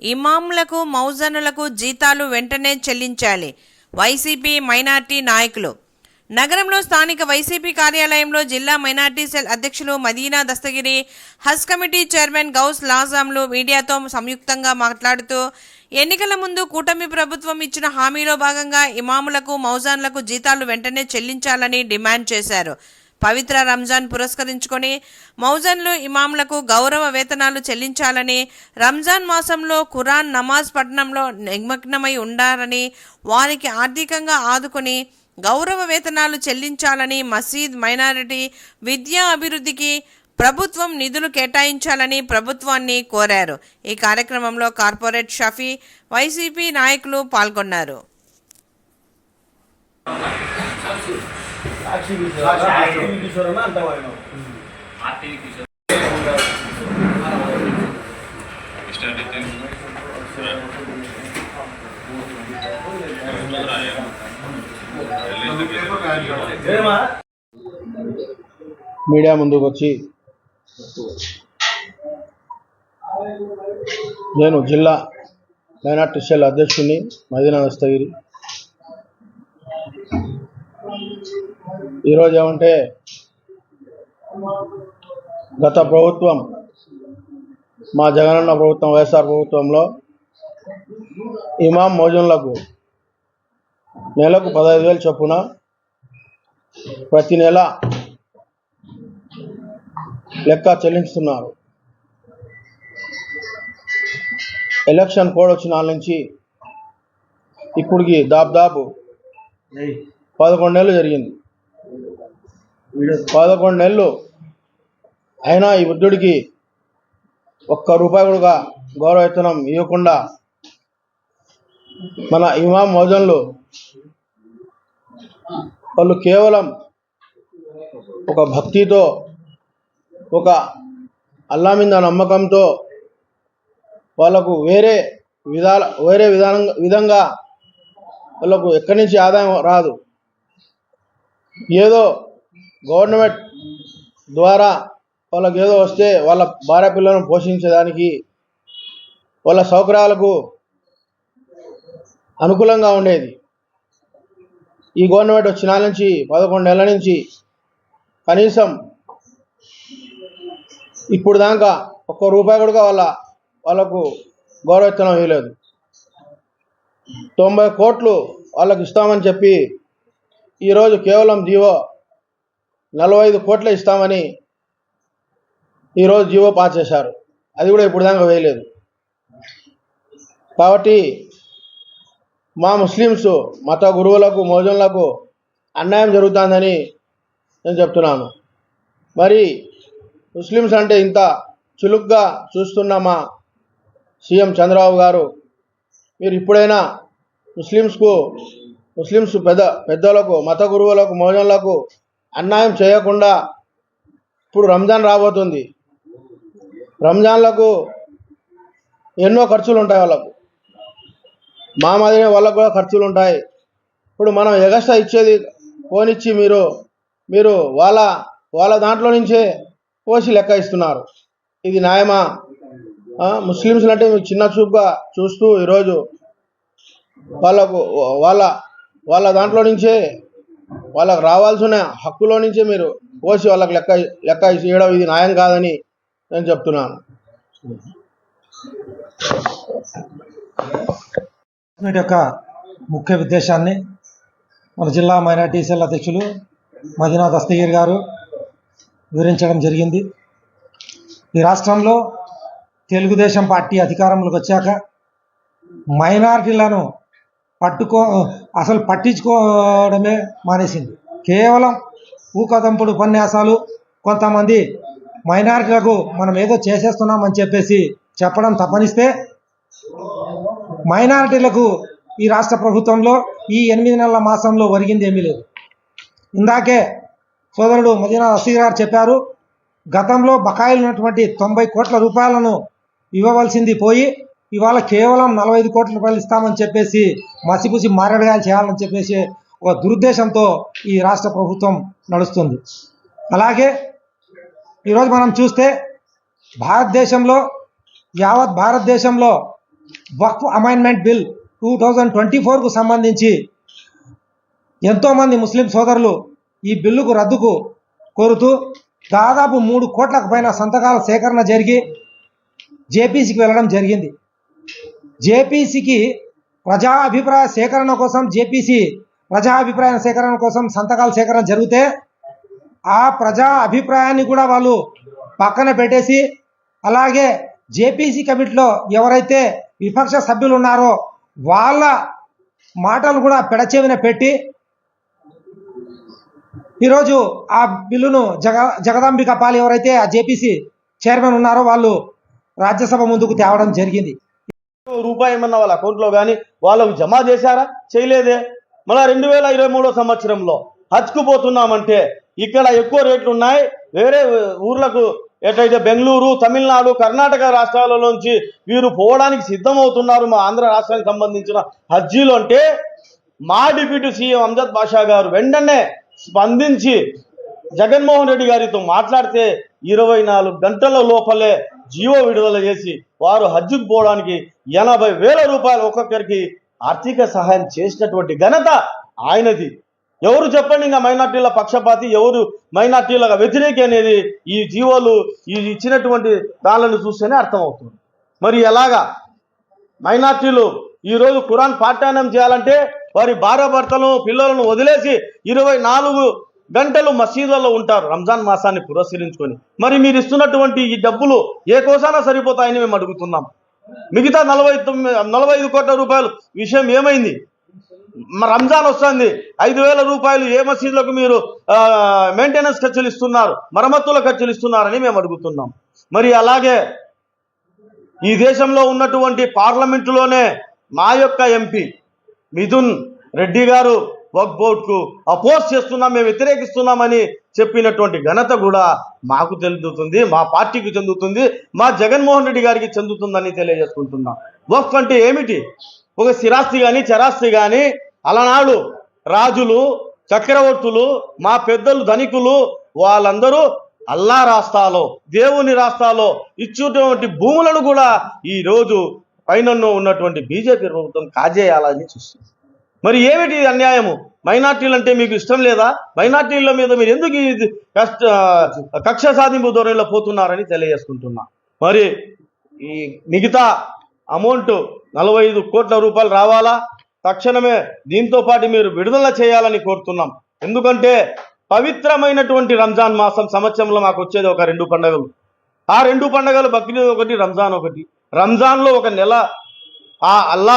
ఇమాంలకు మౌజనులకు జీతాలు వెంటనే చెల్లించాలి. వైసీపీ మైనార్టీ నాయకులు. నగరంలో స్థానిక వైసీపీ కార్యాలయంలో జిల్లా మైనార్టీ సెల్ అధ్యక్షులు మదీనా దస్తగిరి హజ్ కమిటీ చైర్మన్ గౌస్ లాజాంలు మీడియాతో సంయుక్తంగా మాట్లాడుతూ ఎన్నికల ముందు కూటమి ప్రభుత్వం ఇచ్చిన హామీలో భాగంగా ఇమాములకు మౌజాన్లకు జీతాలు వెంటనే చెల్లించాలని డిమాండ్ చేశారు. పవిత్ర రంజాన్ పురస్కరించుకొని మౌజన్లు ఇమాంలకు గౌరవ వేతనాలు చెల్లించాలని రంజాన్ మాసంలో ఖురాన్ నమాజ్ పఠనంలో నిమగ్నమై ఉండాలని వారికి ఆర్థికంగా ఆదుకొని గౌరవ వేతనాలు చెల్లించాలని మసీద్ మైనారిటీ విద్యా అభివృద్ధికి ప్రభుత్వం నిధులు కేటాయించాలని ప్రభుత్వాన్ని కోరారు. ఈ కార్యక్రమంలో కార్పొరేట్ షఫీ వైసీపీ నాయకులు పాల్గొన్నారు. సాక్షి కిషోర్ అంత ఆర్టీవీ కిషోర్ మీడియా ముందుకు వచ్చి నేను జిల్లా మైనార్టీ సెల్ అధ్యక్షుడిని మదీనా దస్తగిరి ఈరోజు ఏమంటే గత ప్రభుత్వం మా జగనన్న ప్రభుత్వం వైఎస్ఆర్ ప్రభుత్వంలో ఇమాం మోజన్లకు నెలకు పదహైదు వేలు చొప్పున ప్రతి నెల లెక్క చెల్లిస్తున్నారు ఎలక్షన్ కోడ్ వచ్చిన నుంచి ఇప్పటికి దాదాపు పదకొండు నెలలు జరిగింది. పదకొండు నెలలు అయినా ఈ వృద్ధుడికి ఒక్క రూపాయి కూడా గౌరవవేతనం ఇవ్వకుండా మన ఇమాం మోజన్లు వాళ్ళు కేవలం ఒక భక్తితో ఒక అల్లా మీద నమ్మకంతో వాళ్ళకు వేరే విధాల వేరే విధానం విధంగా వాళ్ళకు ఎక్కడి నుంచి ఆదాయం రాదు. ఏదో గవర్నమెంట్ ద్వారా వాళ్ళకి ఏదో వస్తే వాళ్ళ భార్య పిల్లలను పోషించడానికి వాళ్ళ సౌకర్యాలకు అనుకూలంగా ఉండేది. ఈ గవర్నమెంట్ వచ్చిన నుంచి పదకొండు నెలల నుంచి కనీసం ఇప్పుడు దాకా ఒక్క రూపాయి కూడా వాళ్ళ వాళ్ళకు గౌరవవేతనం ఇవ్వలేదు. తొంభై కోట్లు వాళ్ళకి ఇస్తామని చెప్పి ఈరోజు కేవలం జీవో నలభై ఐదు కోట్లు ఇస్తామని ఈరోజు జీవో పాస్ చేశారు. అది కూడా ఇప్పుడు దాకా వేయలేదు. కాబట్టి మా ముస్లిమ్స్ మత గురువులకు మోజన్లకు అన్యాయం జరుగుతుందని నేను చెప్తున్నాను. మరి ముస్లిమ్స్ అంటే ఇంత చులుగ్గా చూస్తున్న మా సీఎం చంద్రబాబు గారు మీరు ఇప్పుడైనా ముస్లిమ్స్కు ముస్లిమ్స్ పెద్ద పెద్దలకు మత గురువులకు మోజన్లకు అన్యాయం చేయకుండా ఇప్పుడు రంజాన్ రాబోతుంది. రంజాన్లకు ఎన్నో ఖర్చులు ఉంటాయి వాళ్ళకు. మా మాదిరి వాళ్ళకు కూడా ఖర్చులు ఉంటాయి ఇప్పుడు మనం ఎగస్ట్రా ఇచ్చేది పోనిచ్చి మీరు మీరు వాళ్ళ వాళ్ళ దాంట్లో నుంచే పోసి లెక్క ఇస్తున్నారు. ఇది న్యాయమా? ముస్లిమ్స్ అంటే మీకు చిన్న చూపుగా చూస్తూ ఈరోజు వాళ్ళకు వాళ్ళ వాళ్ళ దాంట్లో నుంచే వాళ్ళకు రావాల్సిన హక్కులో నుంచే మీరు పోసి వాళ్ళకి లెక్క లెక్క చేయడం ఇది న్యాయం కాదని నేను చెప్తున్నాను. యొక్క ముఖ్య ఉద్దేశాన్ని మన జిల్లా మైనార్టీ సెల్ అధ్యక్షులు మదీనా దస్తగిరి గారు వివరించడం జరిగింది. ఈ రాష్ట్రంలో తెలుగుదేశం పార్టీ అధికారంలోకి వచ్చాక మైనార్టీలను పట్టుకో అసలు పట్టించుకోవడమే మానేసింది. కేవలం ఊకదంపుడు ఉపన్యాసాలు కొంతమంది మైనారిటీలకు మనం ఏదో చేసేస్తున్నామని చెప్పేసి చెప్పడం తప్పనిస్తే మైనారిటీలకు ఈ రాష్ట్ర ప్రభుత్వంలో ఈ ఎనిమిది నెలల మాసంలో ఒరిగింది ఏమీ లేదు. ఇందాకే సోదరుడు మదీనా అసీర్ గారు చెప్పారు గతంలో బకాయిలు ఉన్నటువంటి తొంభై కోట్ల రూపాయలను ఇవ్వవలసింది పోయి ఇవాళ కేవలం నలభై ఐదు కోట్ల రూపాయలు ఇస్తామని చెప్పేసి మసిపూసి మారడగాలు చేయాలని చెప్పేసి ఒక దురుద్దేశంతో ఈ రాష్ట్ర ప్రభుత్వం నడుస్తుంది. అలాగే ఈరోజు మనం చూస్తే భారతదేశంలో యావత్ భారతదేశంలో Waqf amendment bill two thousand twenty ఫోర్కు సంబంధించి ఎంతోమంది ముస్లిం సోదరులు ఈ బిల్లుకు రద్దుకు కోరుతూ దాదాపు మూడు కోట్లకు పైన సంతకాల సేకరణ జరిగి జేపీసీకి వెళ్ళడం జరిగింది. జేపీసీకి ప్రజా అభిప్రాయ సేకరణ కోసం జేపీసీ ప్రజా అభిప్రాయ సేకరణ కోసం సంతకాల సేకరణ జరిగితే ఆ ప్రజా అభిప్రాయాన్ని కూడా వాళ్ళు పక్కన పెట్టేసి అలాగే జేపీసీ కమిటీలో ఎవరైతే విపక్ష సభ్యులు ఉన్నారో వాళ్ళ మాటలు కూడా పెడచెవిన పెట్టి ఈరోజు ఆ బిల్లును జగ జగదాంబిక పాల్ ఎవరైతే ఆ జేపీసీ చైర్మన్ ఉన్నారో వాళ్ళు రాజ్యసభ ముందుకు తేవడం జరిగింది. రూపాయి ఏమన్నా వాళ్ళ అకౌంట్లో కానీ వాళ్ళకు జమ చేశారా? చేయలేదే. మళ్ళీ రెండు వేల ఇరవై మూడో సంవత్సరంలో హజ్కు పోతున్నామంటే ఇక్కడ ఎక్కువ రేట్లు ఉన్నాయి. వేరే ఊర్లకు ఎటైతే బెంగళూరు తమిళనాడు కర్ణాటక రాష్ట్రాలలోంచి వీరు పోవడానికి సిద్ధమవుతున్నారు మా ఆంధ్ర రాష్ట్రానికి సంబంధించిన హజ్జీలు అంటే మా డిప్యూటీ సీఎం అంజద్ బాషా గారు వెంటనే స్పందించి జగన్మోహన్ రెడ్డి గారితో మాట్లాడితే ఇరవై నాలుగు గంటల లోపలే జీవో విడుదల చేసి వారు హజ్జుకు పోవడానికి ఎనభై వేల రూపాయలు ఒక్కొక్కరికి ఆర్థిక సహాయం చేసినటువంటి ఘనత ఆయనది. ఎవరు చెప్పండి ఇంకా మైనార్టీల పక్షపాతి ఎవరు మైనార్టీల వ్యతిరేకి అనేది ఈ జీవోలు ఈ ఇచ్చినటువంటి దానిలను చూస్తేనే అర్థమవుతుంది. మరి ఎలాగా? మైనార్టీలు ఈరోజు ఖురాన్ పాఠ్యానం చేయాలంటే వారి భార్య భర్తలను పిల్లలను వదిలేసి ఇరవై నాలుగు గంటలు మసీదులలో ఉంటారు. రంజాన్ మాసాన్ని పురస్కరించుకొని. మరి మీరు ఇస్తున్నటువంటి ఈ డబ్బులు ఏ కోసానా సరిపోతాయని మేము అడుగుతున్నాం. మిగతా నలభై తొమ్మిది నలభై ఐదు కోట్ల రూపాయలు విషయం ఏమైంది? రంజాన్ వస్తుంది. ఐదు వేల రూపాయలు ఏ మసీదులకు మీరు మెయింటెనెన్స్ ఖర్చులు ఇస్తున్నారు? మరమ్మతుల ఖర్చులు ఇస్తున్నారని మేము అడుగుతున్నాం. మరి అలాగే ఈ దేశంలో ఉన్నటువంటి పార్లమెంటులోనే మా యొక్క ఎంపీ మిథున్ రెడ్డి గారు వక్ బోర్డ్కు అపోజ్ చేస్తున్నాం మేము వ్యతిరేకిస్తున్నామని చెప్పినటువంటి ఘనత కూడా మాకు చెందుతుంది మా పార్టీకి చెందుతుంది మా జగన్మోహన్ రెడ్డి గారికి చెందుతుందని తెలియజేసుకుంటున్నాం. వక్ఫ్ అంటే ఏమిటి? ఒక స్థిరాస్తి కానీ చరాస్తి కానీ అలనాడు రాజులు చక్రవర్తులు మా పెద్దలు ధనికులు వాళ్ళందరూ అల్లా రాస్తాలో దేవుని రాస్తాలో ఇచ్చేటువంటి భూములను కూడా ఈ రోజు పైన ఉన్నటువంటి బీజేపీ ప్రభుత్వం కాజేయాలని చూస్తుంది. మరి ఏమిటి అన్యాయము? మైనార్టీలు అంటే మీకు ఇష్టం లేదా? మైనార్టీల మీద మీరు ఎందుకు ఇది కష్ట కక్ష సాధింపు ధోరణిలో పోతున్నారని తెలియజేసుకుంటున్నా. మరి ఈ మిగతా అమౌంట్ నలభై ఐదు కోట్ల రూపాయలు రావాలా? తక్షణమే దీంతో పాటు మీరు విడుదల చేయాలని కోరుతున్నాం. ఎందుకంటే పవిత్రమైనటువంటి రంజాన్ మాసం సంవత్సరంలో మాకు వచ్చేది ఒక రెండు పండుగలు. ఆ రెండు పండుగలు బక్రీద్ ఒకటి రంజాన్ ఒకటి. రంజాన్లో ఒక నెల ఆ అల్లా